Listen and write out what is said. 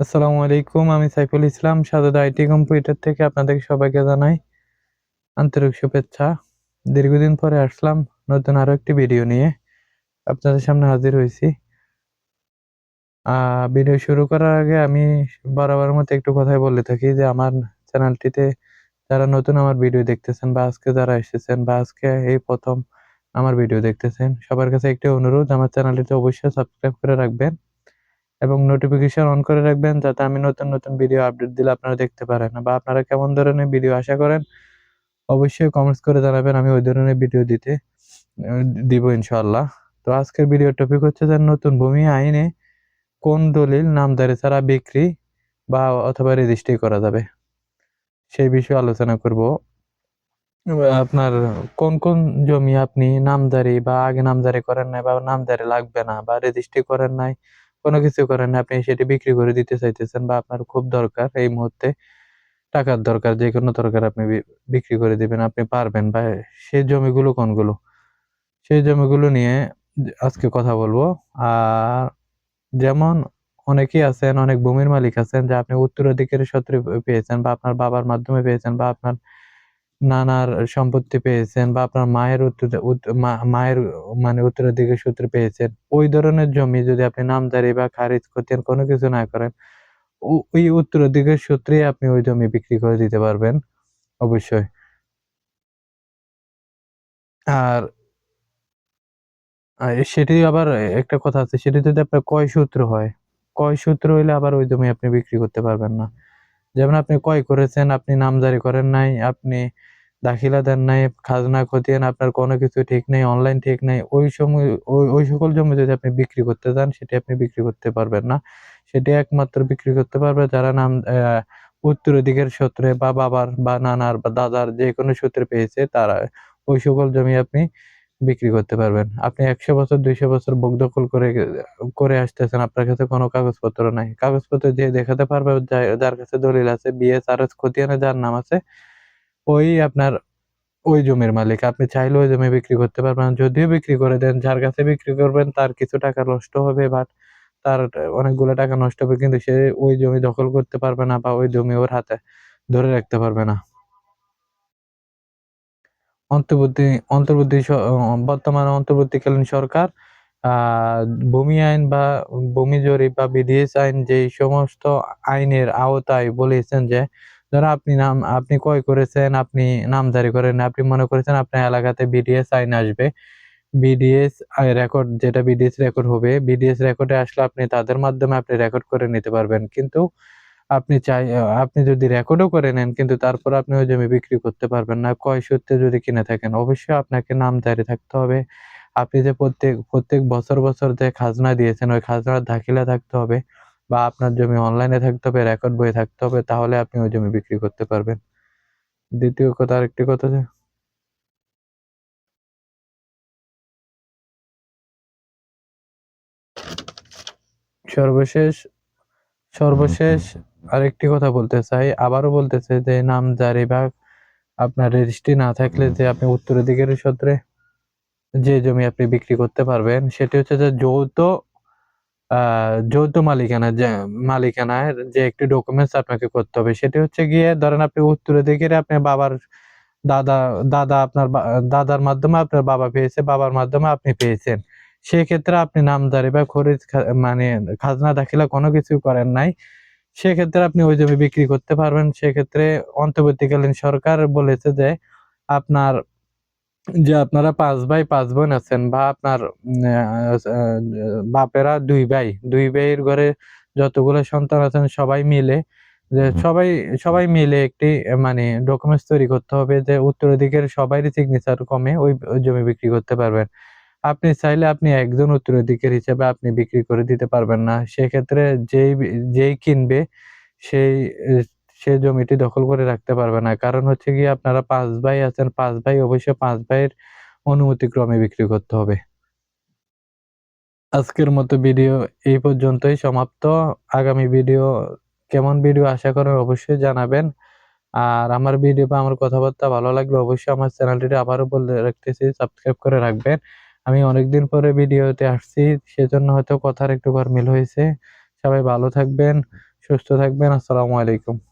আসসালামু আলাইকুম। আমি সাইফুল ইসলাম সাদত আইটি কম্পিউটার থেকে আপনাদের সবাইকে জানাই আন্তরিক শুভেচ্ছা। দীর্ঘদিন পরে আসলাম নতুন আরও একটি ভিডিও নিয়ে। আপনাদের সামনে হাজির হয়েছি ভিডিও শুরু করার আগে আমি বরাবরের মতো একটু কথাই বলে থাকি যে আমার চ্যানেলটিতে যারা নতুন আমার ভিডিও দেখতেছেন বা আজকে যারা এসেছেন বা আজকে এই প্রথম আমার ভিডিও দেখতেছেন, সবার কাছে একটি অনুরোধ আমার চ্যানেলটিতে অবশ্যই সাবস্ক্রাইব করে রাখবেন এবং নোটিফিকেশন অন করে রাখবেন যাতে আমি নতুন, নতুন ভিডিও আপডেট দিলে আপনারা দেখতে পারেন বা আপনারা কেমন ধরনের ভিডিও আশা করেন অবশ্যই কমেন্টস করে জানাবেন আমি ওই ধরনের ভিডিও দিতে দিব ইনশাআল্লাহ। তো আজকের ভিডিওর টপিক হচ্ছে যে নতুন ভূমি আইনে কোন দলিল নামজারি ছাড়া বিক্রি বা অথবা রেজিস্ট্রি করা যাবে? সেই বিষয়ে আলোচনা করব। আপনার কোন, কোন জমি আপনি নামদারি বা আগে নামদারি করেন নাই বা নামজারি লাগবে না বা রেজিস্ট্রি করেন নাই, কোন কিছু করেন আপনি সেটি বিক্রি করে দিতে চাইতেছেন বা আপনার খুব দরকার এই মুহূর্তে টাকার দরকার, যেকোনো দরকার আপনি বিক্রি করে দিবেন, আপনি পারবেন বা সেই জমিগুলো কোনগুলো? সেই জমিগুলো নিয়ে আজকে কথা বলব। আর যেমন অনেকেই আছেন, অনেক ভূমির মালিক আছেন যে আপনি উত্তরাধিকারী সূত্রে পেয়েছেন বা আপনার বাবার মাধ্যমে পেয়েছেন বা আপনার নানার সম্পত্তি পেয়েছেন বা আপনার মায়ের উত্তর মায়ের মানে উত্তরাধিকার সূত্রে পেয়েছেন। ওই ধরনের জমি যদি আপনি নামজারি বা খারিজ খতিয়ান কোনো কিছু না করেন, ওই উত্তরাধিকার সূত্রেই আপনি ওই জমি বিক্রি করে দিতে পারবেন অবশ্যই। আর সেটি আবার একটা কথা আছে সেটি যদি আপনার ক্রয় সূত্র হয়, ক্রয় সূত্র হইলে আবার ওই জমি আপনি বিক্রি করতে পারবেন না। যেমন আপনি ক্রয় করেছেন, আপনি নামজারি করেন নাই, আপনি দাখিলা দেন নাই, খাজনা খতিয়ান আপনার কোনো কিছু ঠিক নেই, অনলাইন ঠিক নেই। ওই সময় ওই সকল জমি যদি আপনি বিক্রি করতে চান সেটি আপনি বিক্রি করতে পারবেন না। সেটি একমাত্র বিক্রি করতে পারবে যারা নাম উত্তরাধিকার সূত্রে বা বাবার বা নানার বা দাদার যেকোনো সূত্রে পেয়েছে তারা ওই সকল জমি আপনি বিক্রি করতে পারবেন। আপনি ১০০ বছর ২০০ বছর ভোগ দখল করে করে আসতেছেন। আপনার কাছে কোনো কাগজপত্র নাই। কাগজপত্র দিয়ে দেখাতে পারবে যার কাছে দলিল আছে, বিএসআরএস খতিয়ানে যার নাম আছে, ওই আপনার ওই জমির মালিক। আপনি চাইলে ওই জমি বিক্রি করতে পারবেন যদিও বিক্রি করে দেন, যার কাছে বিক্রি করবেন তার কিছু টাকা নষ্ট হবে বা তার অনেকগুলো টাকা নষ্ট হবে কিন্তু সে ওই জমি দখল করতে পারবে না বা ওই জমি ওর হাতে ধরে রাখতে পারবে না। অন্তর্বর্তী অন্তর্বর্তী বর্তমানে অন্তর্বর্তীকালীন সরকার ভূমি আইন বা ভূমি জরিপ বা বিডিএস আইন যেই সমস্ত আইনের আওতায় বলেছেন যে, ধরেন আপনি নাম আপনি ক্রয় করেছেন, আপনি নামজারি করেন আপনি মনে করেছেন আপনার এলাকাতে বিডিএস আইন আসবে। বিডিএস রেকর্ড যেটা বিডিএস রেকর্ড হবে, বিডিএস রেকর্ডে আসলে আপনি তাদের মাধ্যমে আপনি রেকর্ড করে নিতে পারবেন। কিন্তু আপনি চাই আপনি যদি রেকর্ডও করে নেন কিন্তু তারপর আপনি ওই জমি বিক্রি করতে পারবেন না। কয় সূত্রে যদি কিনে থাকেন। অবশ্যই আপনাকে নামজারি থাকতে হবে। আপনি যে প্রত্যেক প্রত্যেক বছর, বছর যে খাজনা দিয়েছেন ওই খাজনার দাখিলা থাকতে হবে বা আপনার জমি অনলাইনে থাকতে হবে, রেকর্ড বই থাকতে হবে তাহলে আপনি ওই জমি বিক্রি করতে পারবেন। দ্বিতীয় কথা আরেকটি কথা যে সর্বশেষ সর্বশেষ আরেকটি কথা বলতে চাই। আবারও বলতেছি যে নামজারি বা আপনার রেজিস্ট্রি না থাকলে যে আপনি উত্তরাধিকারী সূত্রে যে জমি আপনি বিক্রি করতে পারবেন সেটি হচ্ছে যে যৌথ যৌথ মালিকানা যে মালিকানার যে একটি ডকুমেন্টস আপনাকে করতে হবে। সেটি হচ্ছে গিয়ে ধরেন আপনি উত্তরাধিকারী আপনার বাবার দাদা দাদা আপনার দাদার মাধ্যমে আপনার বাবা পেয়েছে, বাবার মাধ্যমে আপনি পেয়েছেন। সেক্ষেত্রে আপনি নামদারি বা খরিচ খা মানে খাজনা দাখিলা কোনো কিছু করেন নাই। সেক্ষেত্রে আপনি ওই জমি বিক্রি করতে পারবেন। সেক্ষেত্রে অন্তর্বর্তীকালীন সরকার বলেছে যে আপনার যে আপনারা পাঁচ ভাই পাঁচ বোন আছেন বা আপনার বাপেরা দুই ভাই, দুই ভাইয়ের ঘরে যতগুলো সন্তান আছেন সবাই মিলে যে সবাই সবাই মিলে একটি মানে ডকুমেন্টস তৈরি করতে হবে যে উত্তরাধিকারী সবারই সিগনেচার কমে ওই জমি বিক্রি করতে পারবেন। আপনি চাইলে আপনি একজন উত্তরাধিকারী হিসেবে আপনি বিক্রি করে দিতে পারবেন না। সেক্ষেত্রে যেই যেই কিনবে সেই সে জমিটি দখল করে রাখতে পারবে না। কারণ হচ্ছে গিয়ে আপনারা পাঁচ ভাই আছেন, পাঁচ ভাই অবশ্যই পাঁচ ভাইয়ের অনুমতিক্রমে বিক্রি করতে হবে। আজকের মতো ভিডিও এই পর্যন্তই সমাপ্ত। আগামী ভিডিও কেমন ভিডিও আশা করেন অবশ্যই জানাবেন। আর আমার ভিডিও বা আমার কথাবার্তা ভালো লাগলে অবশ্যই আমার চ্যানেলটিতে আবারও বলে রাখতেছি সাবস্ক্রাইব করে রাখবেন। আমি অনেকদিন পরে ভিডিওতে আসছি সেজন্য হয়তো কথার একটু গরমিল হয়েছে। সবাই ভালো থাকবেন, সুস্থ থাকবেন আসসালামু আলাইকুম